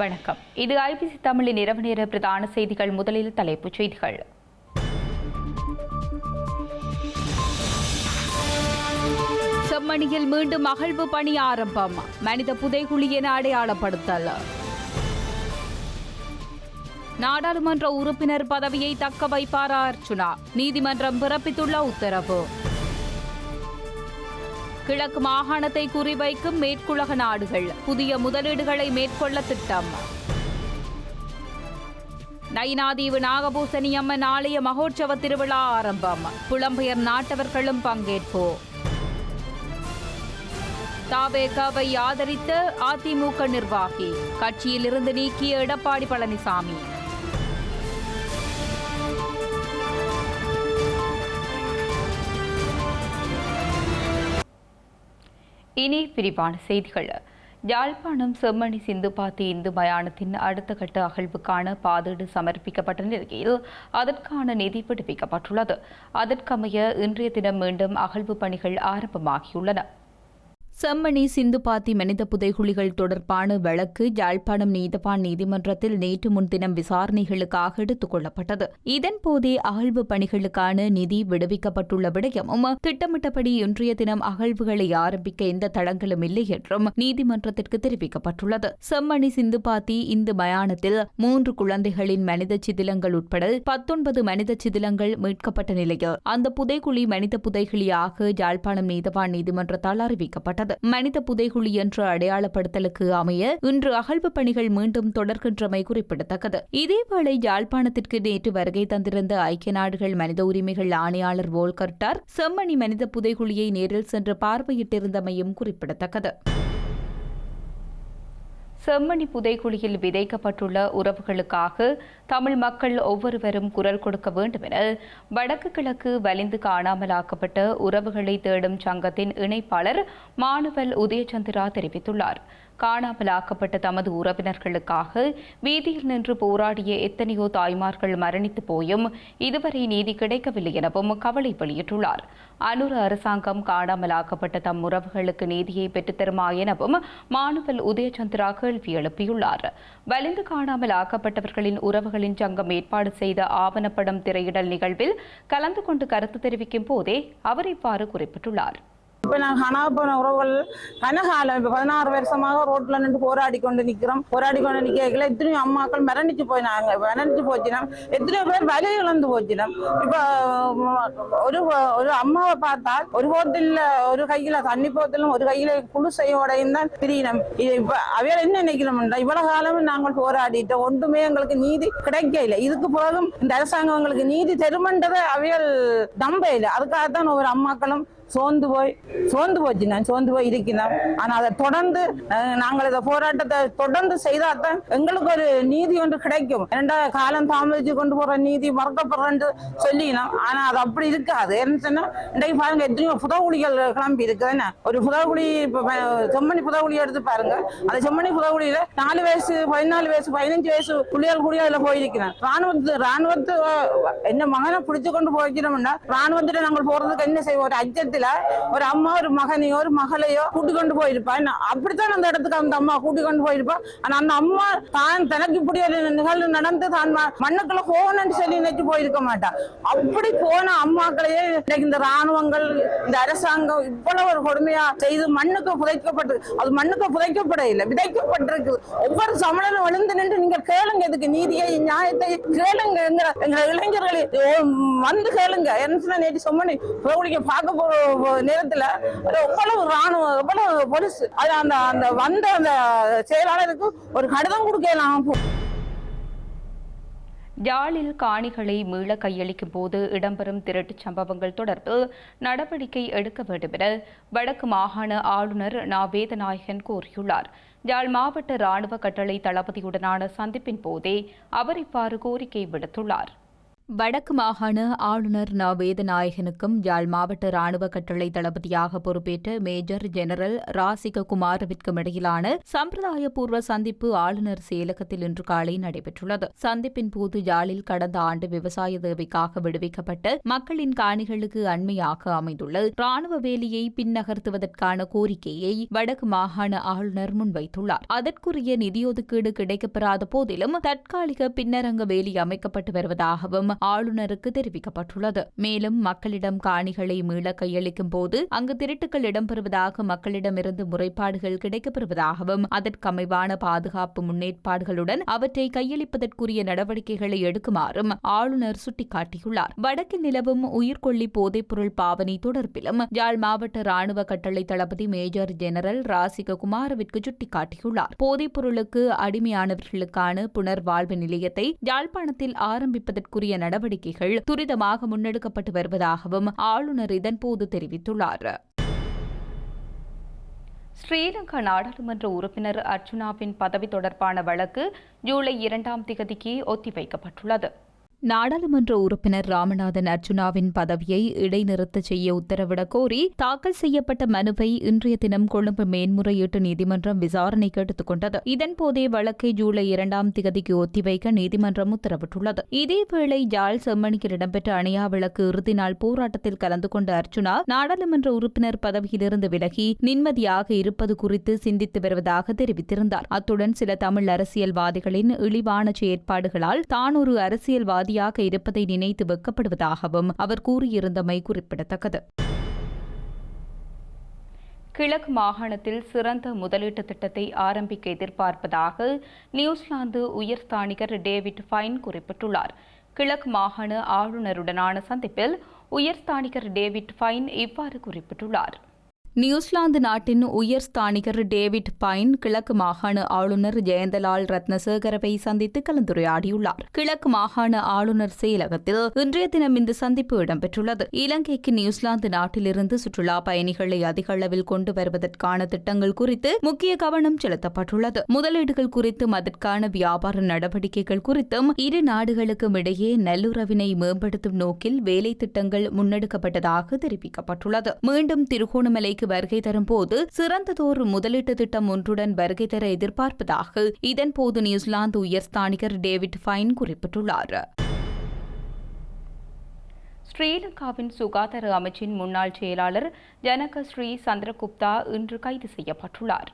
வணக்கம். இது ஐபிசி தமிழின் இரவு நேர பிரதான செய்திகள். முதலில் தலைப்புச் செய்திகள். செம்மணியில் மீண்டும் அகழ்வு பணி ஆரம்பம். மனித புதைகுழி என அடையாளப்படுத்தல். நாடாளுமன்ற உறுப்பினர் பதவியை தக்க வைப்பாரா அர்ச்சுனா நீதிமன்றம் பிறப்பித்துள்ள உத்தரவு. கிழக்கு மாகாணத்தை குறிவைக்கும் மேற்குலக நாடுகள் புதிய முதலீடுகளை மேற்கொள்ள திட்டம். நயினாதீவு நாகபூசணி அம்மன் ஆலய மகோற்சவ திருவிழா ஆரம்பம். புலம்பெயர் நாட்டவர்களும் பங்கேற்பு. தாவேகாவை ஆதரித்த அதிமுக நிர்வாகி. கட்சியிலிருந்து நீக்கிய எடப்பாடி பழனிசாமி. இனி விரிவான செய்திகள். யாழ்ப்பாணம் செம்மணி சிந்துபாத்தி இந்து மயானத்தின் அடுத்த கட்ட அகழ்வுக்கான பாதீடு சமர்ப்பிக்கப்பட்ட நிலையில் அதற்கான நிதி விடுவிக்கப்பட்டுள்ளது. அதற்கமைய இன்றைய தினம் மீண்டும் அகழ்வு பணிகள் ஆரம்பமாகியுள்ளன. செம்மணி சிந்துபாத்தி மனித புதைகுழிகள் தொடர்பான வழக்கு யாழ்ப்பாணம் நீதவான் நீதிமன்றத்தில் நேற்று முன்தினம் விசாரணைகளுக்காக எடுத்துக் கொள்ளப்பட்டது. இதன்போதே அகழ்வு பணிகளுக்கான நிதி விடுவிக்கப்பட்டுள்ள விடயமும் திட்டமிட்டபடி இன்றைய தினம் அகழ்வுகளை ஆரம்பிக்க எந்த தடங்களும் இல்லை என்றும் நீதிமன்றத்திற்கு தெரிவிக்கப்பட்டுள்ளது. செம்மணி சிந்துபாத்தி இந்து மயானத்தில் மூன்று குழந்தைகளின் மனித சிதிலங்கள் உட்பட பத்தொன்பது மனித சிதிலங்கள் மீட்கப்பட்ட நிலையில் அந்த புதைகுழி மனித புதைகுழியாக யாழ்ப்பாணம் நீதவான் நீதிமன்றத்தால் அறிவிக்கப்பட்டது. மனித புதைகுழி என்ற அடையாளப்படுத்தலுக்கு அமைய இன்று அகழ்வு பணிகள் மீண்டும் தொடர்கின்றமை குறிப்பிடத்தக்கது. இதேவேளை யாழ்ப்பாணத்திற்கு நேற்று வருகை தந்திருந்த ஐக்கிய நாடுகள் மனித உரிமைகள் ஆணையாளர் வோல்கர்டார் செம்மணி மனித புதைகுழியை நேரில் சென்று பார்வையிட்டிருந்தமையும் குறிப்பிடத்தக்கது. செம்மணி புதைக்குழியில் விதைக்கப்பட்டுள்ள உறவுகளுக்காக தமிழ் மக்கள் ஒவ்வொருவரும் குரல் கொடுக்க வேண்டும் என வடக்கு கிழக்கு வலிந்து காணாமலாக்கப்பட்ட உறவுகளை தேடும் சங்கத்தின் இணைப்பாளர் மாணவல் உதயச்சந்திரா தெரிவித்துள்ளார். காணாமலாக்கப்பட்ட தமது உறவினர்களுக்காக வீதியில் நின்று போராடிய எத்தனையோ தாய்மார்கள் மரணித்து போயும் இதுவரை நீதி கிடைக்கவில்லை எனவும் கவலை வெளியிட்டுள்ளார். அனுர அரசாங்கம் காணாமலாக்கப்பட்ட தம் உறவுகளுக்கு நீதியை பெற்றுத்தருமா எனவும் மாணவல் உதயச்சந்திரா கேள்வி எழுப்பியுள்ளார். வலிந்து காணாமல் ஆக்கப்பட்டவர்களின் உறவுகள் உறவுகளின் சங்கம் ஏற்பாடு செய்த ஆவணப்படம் திரையிடல் நிகழ்வில் கலந்து கொண்டு கருத்து தெரிவிக்கும் போதே அவர் இவ்வாறு குறிப்பிட்டுள்ளார். இப்போ நாங்கள் காணாம போன உறவுகள் கனகாலம். இப்போ பதினாறு வருஷமாக ரோட்டில் நின்று போராடி கொண்டு நிற்கிறோம் போராடி கொண்டு நிக்கல எத்தனையோ அம்மாக்கள் மிரணிச்சு போய் நாங்கள் மரணிச்சு போச்சினோம் எத்தனையோ பேர் வலி இழந்து போச்சினோம் இப்போ ஒரு ஒரு அம்மாவை பார்த்தால் ஒரு போத்தில் ஒரு கையில் தண்ணி போத்திலும் ஒரு கையில் குளிசையோடையும் தான் பிரியணும். இது இப்போ அவையால் என்ன நினைக்கணும்ன்றா இவ்வளவு காலமும் நாங்கள் போராடிட்டோம் ஒன்றுமே எங்களுக்கு நீதி கிடைக்கல இதுக்கு பிறகும் இந்த அரசாங்கம் எங்களுக்கு நீதி தருமன்றதை அவையல் நம்ப இல்லை அதுக்காகத்தான் ஒவ்வொரு அம்மாக்களும் சோர்ந்து போய் சோர்ந்து போச்சு நான் சோர்ந்து போய் இருக்கிறோம் ஆனால் அதை தொடர்ந்து நாங்கள் இந்த போராட்டத்தை தொடர்ந்து செய்தால் தான் எங்களுக்கு ஒரு நீதி ஒன்று கிடைக்கும். ரெண்டா காலம் தாமதிச்சு கொண்டு போற நீதி மறக்கப்படுறேன்னு சொல்லினோம் ஆனால் அது அப்படி இருக்காது. என்ன சொன்னா இன்றைக்கு பாருங்க எத்தனையோ புதகுழிகள் கிளம்பி இருக்குதுன்னு. ஒரு புதகுழி செம்மணி புதகுழி எடுத்து பாருங்க. அந்த செம்மணி புதகுழியில நாலு வயசு பதினாலு வயசு பதினஞ்சு வயசு புள்ளியால் கூடிய அதில் போயிருக்கிறேன் ராணுவத்து ராணுவத்து என்ன மகனை பிடிச்சு கொண்டு போய்க்கிறோம்னா ராணுவத்துல நாங்கள் போறதுக்கு என்ன செய்வோம்? ஒரு அச்சத்தில் ஒரு அம்மா ஒரு மகனையோ ஒரு மகளையோ கூட்டி கொண்டு போயிருப்பா. அப்படித்தான் அந்த இடத்துக்கு அந்த அம்மா கூட்டி கொண்டு போயிருப்பா. ஆனா அந்த அம்மா தான் தனக்கு இப்படி ஒரு நிகழ்வு நடந்து தான் மண்ணுக்குள்ள போகணும்னு சொல்லி நினைச்சு போயிருக்க மாட்டா. அப்படி போன அம்மாக்களையே இன்னைக்கு இந்த ராணுவங்கள் இந்த அரசாங்கம் இவ்வளவு ஒரு கொடுமையா செய்து மண்ணுக்கு புதைக்கப்பட்டு அது மண்ணுக்கு புதைக்கப்பட இல்லை விதைக்கப்பட்டிருக்கு. ஒவ்வொரு சமணனும் விழுந்து நின்று நீங்க கேளுங்க இதுக்கு நீதியை நியாயத்தை கேளுங்க எங்க இளைஞர்களே இளைஞர்களை வந்து கேளுங்க. என்ன சொன்னா நேற்று சொம்மணி புறவழிக்க பார்க்க போறோம். நேரத்துல எவ்வளவு ராணுவம் எவ்வளவு பொலிசு அது அந்த அந்த வந்த அந்த செயலாளருக்கு ஒரு கடிதம் கொடுக்கலாம் யாழில் காணிகளை மீள கையளிக்கும் போது இடம்பெறும் திருட்டுச் சம்பவங்கள் தொடர்பில் நடவடிக்கை எடுக்க வேண்டும் என வடக்கு மாகாண ஆளுநர் நா வேதநாயகன் கோரியுள்ளார் யாழ் மாவட்ட ராணுவ கட்டளை தளபதியுடனான சந்திப்பின் போதே அவர் இவ்வாறு கோரிக்கை விடுத்துள்ளார். வடக்கு மாகாண ஆளுநர் ந வேதநாயகனுக்கும் யாழ் மாவட்ட ராணுவ கட்டளை தளபதியாக பொறுப்பேற்ற மேஜர் ஜெனரல் ராசிக குமாரவிற்கும் இடையிலான சம்பிரதாயபூர்வ சந்திப்பு ஆளுநர் செயலகத்தில் இன்று காலை நடைபெற்றுள்ளது. சந்திப்பின் போது யாழில் கடந்த ஆண்டு விவசாய தேவைக்காக விடுவிக்கப்பட்ட மக்களின் காணிகளுக்கு அண்மையாக அமைந்துள்ள ராணுவ வேலியை பின்னகர்த்துவதற்கான கோரிக்கையை வடக்கு மாகாண ஆளுநர் முன்வைத்துள்ளார். அதற்குரிய நிதியொதுக்கீடு கிடைக்கப்பெறாத போதிலும் தற்காலிக பின்னரங்க வேலி அமைக்கப்பட்டு வருவதாகவும் ஆளுநருக்கு தெரிவிக்கப்பட்டுள்ளது. மேலும் மக்களிடம் காணிகளை மீள கையளிக்கும் போது அங்கு திருட்டுக்கள் இடம்பெறுவதாக மக்களிடமிருந்து முறைப்பாடுகள் கிடைக்கப்பெறுவதாகவும் அதற்கமைவான பாதுகாப்பு முன்னேற்பாடுகளுடன் அவற்றை கையளிப்பதற்குரிய நடவடிக்கைகளை எடுக்குமாறும் ஆளுநர் சுட்டிக்காட்டியுள்ளார். வடக்கில் நிலவும் உயிர்கொல்லி போதைப்பொருள் பாவனை தொடர்பிலும் யாழ் மாவட்ட ராணுவ கட்டளை தளபதி மேஜர் ஜெனரல் ராசிக குமாரவிற்கு சுட்டிக்காட்டியுள்ளார். போதைப்பொருளுக்கு அடிமையானவர்களுக்கான புனர்வாழ்வு நிலையத்தை யாழ்ப்பாணத்தில் ஆரம்பிப்பதற்குரிய நடவடிக்கைகள் துரிதமாக முன்னெடுக்கப்பட்டு வருவதாகவும் ஆளுநர் இதன்போது தெரிவித்துள்ளார். ஸ்ரீலங்கா நாடாளுமன்ற உறுப்பினர் அர்ச்சுனாவின் பதவி தொடர்பான வழக்கு ஜூலை இரண்டாம் திகதிக்கு ஒத்திவைக்கப்பட்டுள்ளது. நாடாளுமன்ற உறுப்பினர் ராமநாதன் அர்ஜுனாவின் பதவியை இடைநிறுத்த செய்ய உத்தரவிடக் கோரி தாக்கல் செய்யப்பட்ட மனுவை இன்றைய தினம் கொழும்பு மேன்முறையீட்டு நீதிமன்றம் விசாரணைக்கு எடுத்துக் கொண்டது. இதன்போதே வழக்கை ஜூலை இரண்டாம் திகதிக்கு ஒத்திவைக்க நீதிமன்றம் உத்தரவிட்டுள்ளது. இதேவேளை யாழ் செம்மணியில் இடம்பெற்ற அணியா விளக்கு இறுதி நாள் போராட்டத்தில் கலந்து கொண்ட அர்ஜுனா நாடாளுமன்ற உறுப்பினர் பதவியிலிருந்து விலகி நிம்மதியாக இருப்பது குறித்து சிந்தித்து வருவதாக தெரிவித்திருந்தார். அத்துடன் சில தமிழ் அரசியல்வாதிகளின் இழிவான செயற்பாடுகளால் தான் ஒரு அரசியல்வாதி வாதியாக இருப்பதை நினைத்து வெக்கப்படுவதாகவும் அவர் கூறியிருந்தமை குறிப்பிடத்தக்கது. கிழக்கு மாகாணத்தில் சிறந்த முதலீட்டு திட்டத்தை ஆரம்பிக்க எதிர்பார்ப்பதாக நியூசிலாந்து உயர்ஸ்தானிகர் டேவிட் ஃபைன் குறிப்பிட்டுள்ளார். கிழக்கு மாகாண ஆளுநருடனான சந்திப்பில் உயர்ஸ்தானிகர் டேவிட் ஃபைன் இவ்வாறு குறிப்பிட்டுள்ளார். நியூசிலாந்து நாட்டின் உயர் ஸ்தானிகர் டேவிட் பைன் கிழக்கு மாகாண ஆளுநர் ஜெயந்தலால் ரத்னசேகரவை சந்தித்து கலந்துரையாடியுள்ளார். கிழக்கு மாகாண ஆளுநர் செயலகத்தில் இன்றைய தினம் இந்த சந்திப்பு இடம்பெற்றுள்ளது. இலங்கைக்கு நியூசிலாந்து நாட்டிலிருந்து சுற்றுலா பயணிகளை அதிக அளவில் கொண்டு வருவதற்கான திட்டங்கள் குறித்து முக்கிய கவனம் செலுத்தப்பட்டுள்ளது. முதலீடுகள் குறித்தும் அதற்கான வியாபார நடவடிக்கைகள் குறித்தும் இரு நாடுகளுக்கும் இடையே நல்லுறவினை மேம்படுத்தும் நோக்கில் வேலை திட்டங்கள் முன்னெடுக்கப்பட்டதாக தெரிவிக்கப்பட்டுள்ளது. மீண்டும் திருகோணமலை இலங்கைக்கு வருகை தரும்போது சிறந்ததோர் முதலீட்டு திட்டம் ஒன்றுடன் வருகை தர எதிர்பார்ப்பதாக இதன்போது நியூசிலாந்து உயர்ஸ்தானிகர் டேவிட் ஃபைன் குறிப்பிட்டுள்ளார். ஸ்ரீலங்காவின் சுகாதார அமைச்சின் முன்னாள் செயலாளர் ஜனக ஸ்ரீ சந்திரகுப்தா இன்று கைது செய்யப்பட்டுள்ளார்.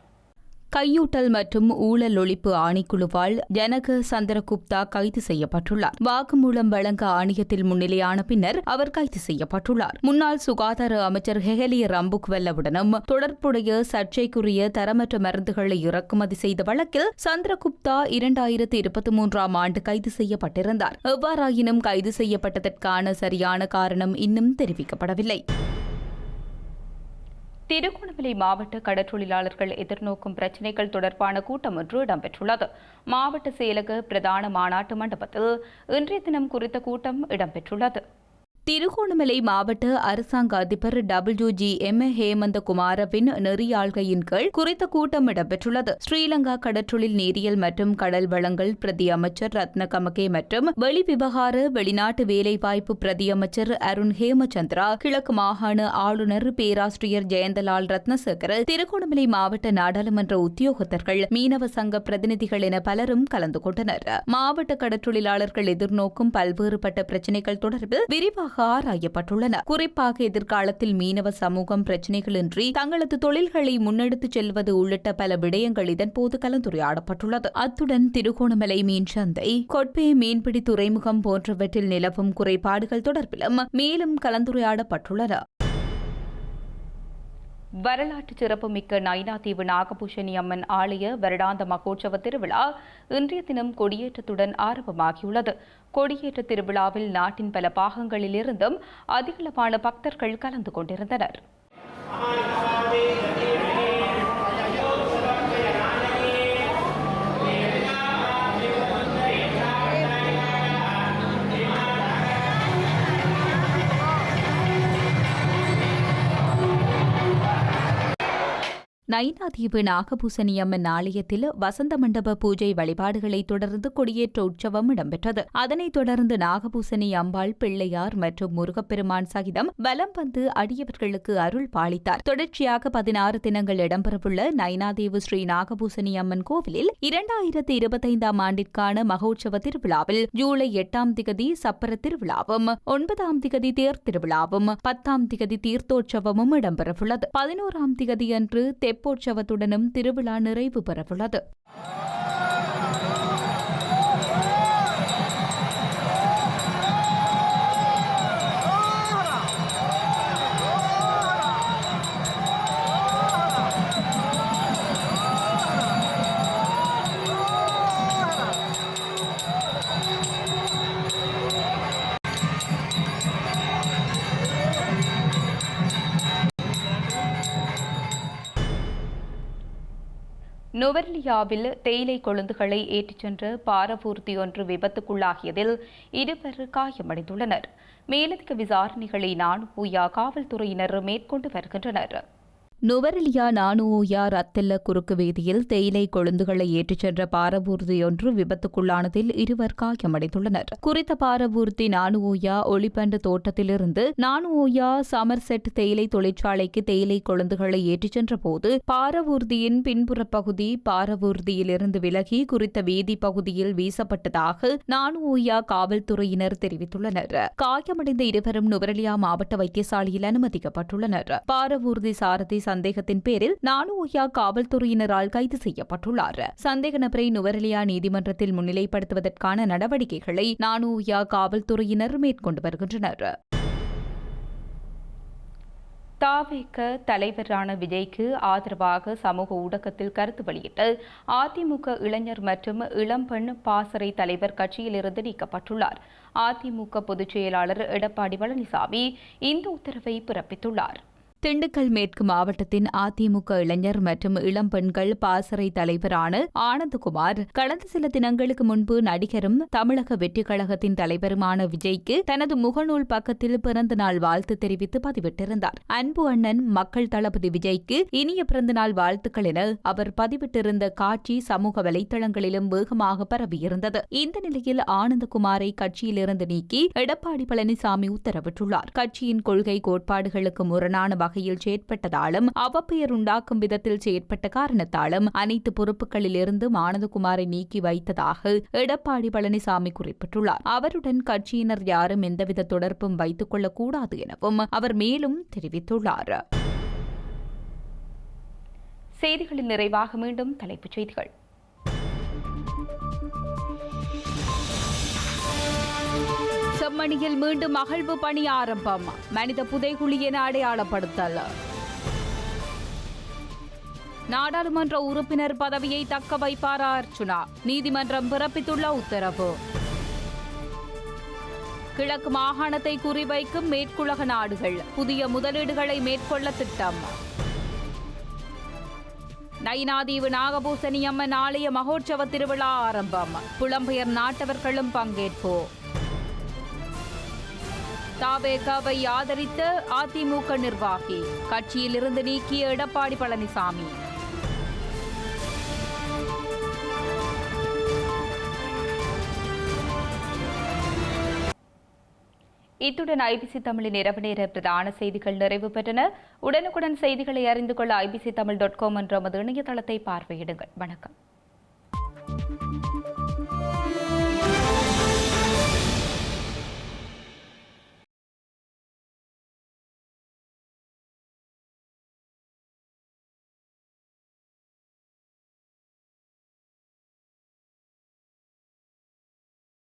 கையூட்டல் மற்றும் ஊழல் ஒழிப்பு ஆணைக்குழுவால் ஜனக சந்திரகுப்தா கைது செய்யப்பட்டுள்ளார். வாக்குமூலம் வழங்க ஆணையத்தில் முன்னிலையான பின்னர் அவர் கைது செய்யப்பட்டுள்ளார். முன்னாள் சுகாதார அமைச்சர் ஹெகலிய ரம்புக்வெல்லவுடனும் தொடர்புடைய சர்ச்சைக்குரிய தரமற்ற மருந்துகளை இறக்குமதி செய்த வழக்கில் சந்திரகுப்தா இரண்டாயிரத்தி இருபத்தி மூன்றாம் ஆண்டு கைது செய்யப்பட்டிருந்தார். எவ்வாறாயினும் கைது செய்யப்பட்டதற்கான சரியான காரணம் இன்னும் தெரிவிக்கப்படவில்லை. திருகோணமலை மாவட்ட கடற்றொழிலாளர்கள் எதிர்நோக்கும் பிரச்சினைகள் தொடர்பான கூட்டம் ஒன்று இடம்பெற்றுள்ளது. மாவட்ட செயலக பிரதான மாநாட்டு மண்டபத்தில் இன்றைய தினம் குறித்த கூட்டம் இடம்பெற்றுள்ளது. திருகோணமலை மாவட்ட அரசாங்க அதிபர் டபிள்யூ ஜி எம் ஹேமந்த குமாரவின் நெறியாள்கையின் கீழ் குறித்த கூட்டம் இடம்பெற்றுள்ளது. ஸ்ரீலங்கா கடற்றொழில் நீரியல் மற்றும் கடல் வளங்கள் பிரதி அமைச்சர் ரத்ன கமகே மற்றும் வெளிவிவகார வெளிநாட்டு வேலைவாய்ப்பு பிரதி அமைச்சர் அருண் ஹேமச்சந்திரா கிழக்கு மாகாண ஆளுநர் பேராசிரியர் ஜெயந்தலால் ரத்னசேகர் திருகோணமலை மாவட்ட நாடாளுமன்ற உத்தியோகத்தர்கள் மீனவ சங்க பிரதிநிதிகள் என பலரும் கலந்து கொண்டனர். மாவட்ட கடற்றொழிலாளர்கள் எதிர்நோக்கும் பல்வேறுபட்ட பிரச்சினைகள் தொடர்பில் விரிவாக ஆராயப்பட்டுள்ளன. குறிப்பாக எதிர்காலத்தில் மீனவ சமூகம் பிரச்சினைகளின்றி தங்களது தொழில்களை முன்னெடுத்துச் செல்வது உள்ளிட்ட பல விடயங்கள் இதன்போது கலந்துரையாடப்பட்டுள்ளது. அத்துடன் திருகோணமலை மீன் சந்தை கொட்பே மீன்பிடி துறைமுகம் போன்றவற்றில் நிலவும் குறைபாடுகள் தொடர்பிலும் மேலும் கலந்துரையாடப்பட்டுள்ளன. வரலாற்று சிறப்புமிக்க நைனாதீவு நாகபூஷணி அம்மன் ஆலய வருடாந்த மகோற்சவ திருவிழா இன்றைய தினம் கொடியேற்றத்துடன் ஆரம்பமாகியுள்ளது. கொடியேற்ற திருவிழாவில் நாட்டின் பல பாகங்களிலிருந்தும் அதிகளவான பக்தர்கள் கலந்து கொண்டிருந்தனர். நயினாதீவு நாகபூசணி அம்மன் ஆலயத்தில் வசந்த மண்டப பூஜை வழிபாடுகளை தொடர்ந்து கொடியேற்ற உற்சவம் இடம்பெற்றது. அதனைத் தொடர்ந்து நாகபூசணி அம்பாள் பிள்ளையார் மற்றும் முருகப்பெருமான் சகிதம் வலம் வந்து அடியவர்களுக்கு அருள் பாலித்தார். தொடர்ச்சியாக பதினாறு தினங்கள் இடம்பெறவுள்ள நயினாதேவு ஸ்ரீ நாகபூசணி அம்மன் கோவிலில் இரண்டாயிரத்தி இருபத்தைந்தாம் ஆண்டிற்கான மகோற்சவ திருவிழாவில் ஜூலை எட்டாம் திகதி சப்பர திருவிழாவும் ஒன்பதாம் திகதி தேர் திருவிழாவும் பத்தாம் திகதி தீர்த்தோற்சவமும் இடம்பெறவுள்ளது. பதினோராம் திகதியன்று தெப்போற்சவத்துடனும் திருவிழா நிறைவு பெறவுள்ளது. நுவர்லியாவில் தேயிலை கொழுந்துகளை ஏற்றிச் சென்ற பாரபூர்த்தி ஒன்று விபத்துக்குள்ளாகியதில் இருவர் காயமடைந்துள்ளனர். மேலதிக விசாரணைகளை நானுபூயா காவல்துறையினர் மேற்கொண்டு வருகின்றனர். நுவரெலியா நானுயா ரத்தெல்ல குறுக்கு வீதியில் தேயிலை கொழுந்துகளை ஏற்றிச் சென்ற பாரபூர்தியொன்று விபத்துக்குள்ளானதில் இருவர் காயமடைந்துள்ளனர். குறித்த பாரபூர்த்தி நானுயா ஒளிப்பண்டு தோட்டத்திலிருந்து நானுயா சமர்செட் தேயிலை தொழிற்சாலைக்கு தேயிலை கொழுந்துகளை ஏற்றிச் சென்றபோது பாரவூர்தியின் பின்புற பகுதி பாரவூர்தியிலிருந்து விலகி குறித்த வீதி பகுதியில் வீசப்பட்டதாக நானுயா காவல்துறையினர் தெரிவித்துள்ளனர். காயமடைந்த இருவரும் நுவரெலியா மாவட்ட வைத்தியசாலையில் அனுமதிக்கப்பட்டுள்ளனர். பாரவூர்தி சாரதி சந்தேகத்தின் பேரில் நானுஓயா காவல்துறையினரால் கைது செய்யப்பட்டுள்ளார். சந்தேக நபரை நுவரெலியா நீதிமன்றத்தில் முன்னிலைப்படுத்துவதற்கான நடவடிக்கைகளை நானுஓயா காவல்துறையினர் மேற்கொண்டு வருகின்றனர். தாவேக்க தலைவரான விஜய்க்கு ஆதரவாக சமூக ஊடகத்தில் கருத்து வெளியிட்டு அதிமுக இளைஞர் மற்றும் இளம்பெண் பாசறை தலைவர் கட்சியிலிருந்து நீக்கப்பட்டுள்ளார். அதிமுக பொதுச் செயலாளர் எடப்பாடி பழனிசாமி இந்த உத்தரவை பிறப்பித்துள்ளார். திண்டுக்கல் மேற்கு மாவட்டத்தின் அதிமுக இளைஞர் மற்றும் இளம் பெண்கள் பாசறை தலைவரான ஆனந்தகுமார் கடந்த சில தினங்களுக்கு முன்பு நடிகரும் தமிழக வெற்றிக் கழகத்தின் தலைவருமான விஜய்க்கு தனது முகநூல் பக்கத்தில் பிறந்த நாள் வாழ்த்து தெரிவித்து பதிவிட்டிருந்தார். அன்பு அண்ணன் மக்கள் தளபதி விஜய்க்கு இனிய பிறந்தநாள் வாழ்த்துக்கள் என அவர் பதிவிட்டிருந்த காட்சி சமூக வலைதளங்களிலும் வேகமாக பரவியிருந்தது. இந்த நிலையில் ஆனந்தகுமாரை கட்சியிலிருந்து நீக்கி எடப்பாடி பழனிசாமி உத்தரவிட்டுள்ளார். கட்சியின் கொள்கை கோட்பாடுகளுக்கு முரணான வகையில் செயற்பட்டதாலும் அவப்பெயர் உண்டாக்கும் விதத்தில் செயற்பட்ட காரணத்தாலும் அனைத்து பொறுப்புகளிலிருந்து ஆனந்தகுமாரை நீக்கி வைத்ததாக எடப்பாடி பழனிசாமி குறிப்பிட்டுள்ளார். அவருடன் கட்சியினர் யாரும் எந்தவித தொடர்பும் வைத்துக் கொள்ளக்கூடாது எனவும் அவர் மேலும் தெரிவித்துள்ளார். செய்திகளின் நிறைவாக மீண்டும் தலைப்புச் செய்திகள். செம்மணியில் மீண்டும் அகழ்வு பணி ஆரம்பம். மனித புதைகுழி என அடையாளப்படுத்தல். நாடாளுமன்ற உறுப்பினர் பதவியை தக்க வைப்பாரா அர்ச்சுனா? நீதிமன்றம் பிறப்பித்துள்ள உத்தரவு. கிழக்கு மாகாணத்தை குறிவைக்கும் மேற்குலக நாடுகள் புதிய முதலீடுகளை மேற்கொள்ள திட்டம். நயினாதீவு நாகபூசணி அம்மன் ஆலய மகோற்சவ திருவிழா ஆரம்பம். புலம்பெயர் நாட்டவர்களும் பங்கேற்பு. தாவேகாவை ஆதரித்த அதிமுக நிர்வாகி. கட்சியிலிருந்து நீக்கிய எடப்பாடி பழனிசாமி. இத்துடன் ஐபிசி தமிழின் இரவு நேர பிரதான செய்திகள் நிறைவு பெற்றன. உடனுக்குடன் செய்திகளை அறிந்து கொள்ள ஐபிசி தமிழ் டாட் காம் என்ற நமது இணையதளத்தை பார்வையிடுங்கள். வணக்கம்.